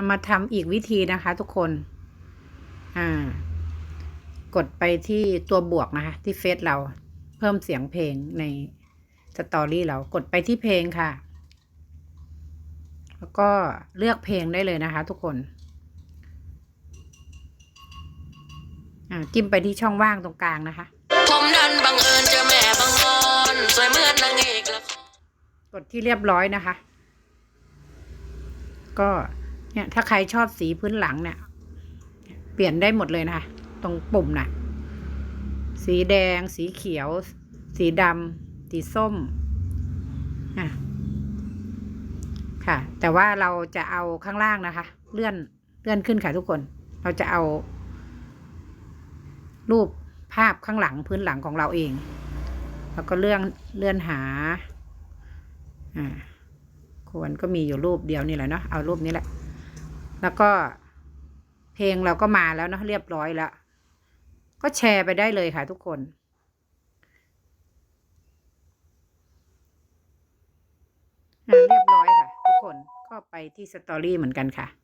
เอามาทำอีกวิธีนะคะทุกคน อ่า กดไปที่ตัวบวกนะคะ ที่เฟซเรา เพิ่มเสียงเพลงในสตอรี่เรา กดไปที่เพลงค่ะ แล้วก็เลือกเพลงได้เลยนะคะ ทุกคน อ่า จิ้มไปที่ช่องว่างตรงกลางนะคะผมดันบังเอิญเจอแม่บังออนสวยเหมือนนางเอกละกดที่เรียบร้อยนะคะ ก็ เนี่ย ถ้าใครชอบสีพื้นหลังเนี่ย เปลี่ยนได้หมดเลยนะคะตรงปุ่มน่ะ สีแดง สีเขียว สีดำสีส้มอะค่ะ แต่ว่าเราจะเอาข้างล่างนะคะ เลื่อนเลื่อนขึ้นค่ะทุกคน เราจะเอา รูปภาพข้างหลังพื้นหลังของเราเอง แล้วก็เลื่อนเลื่อนหา อ่าควรก็มีอยู่รูปเดียวนี่แหละเนาะเอารูปนี้แหละ แล้วก็เพลงเราก็มาแล้วเนาะเรียบร้อยแล้ว ก็แชร์ไปได้เลยค่ะทุกคนเรียบร้อยค่ะ ทุกคนก็ไปที่สตอรี่เหมือนกันค่ะ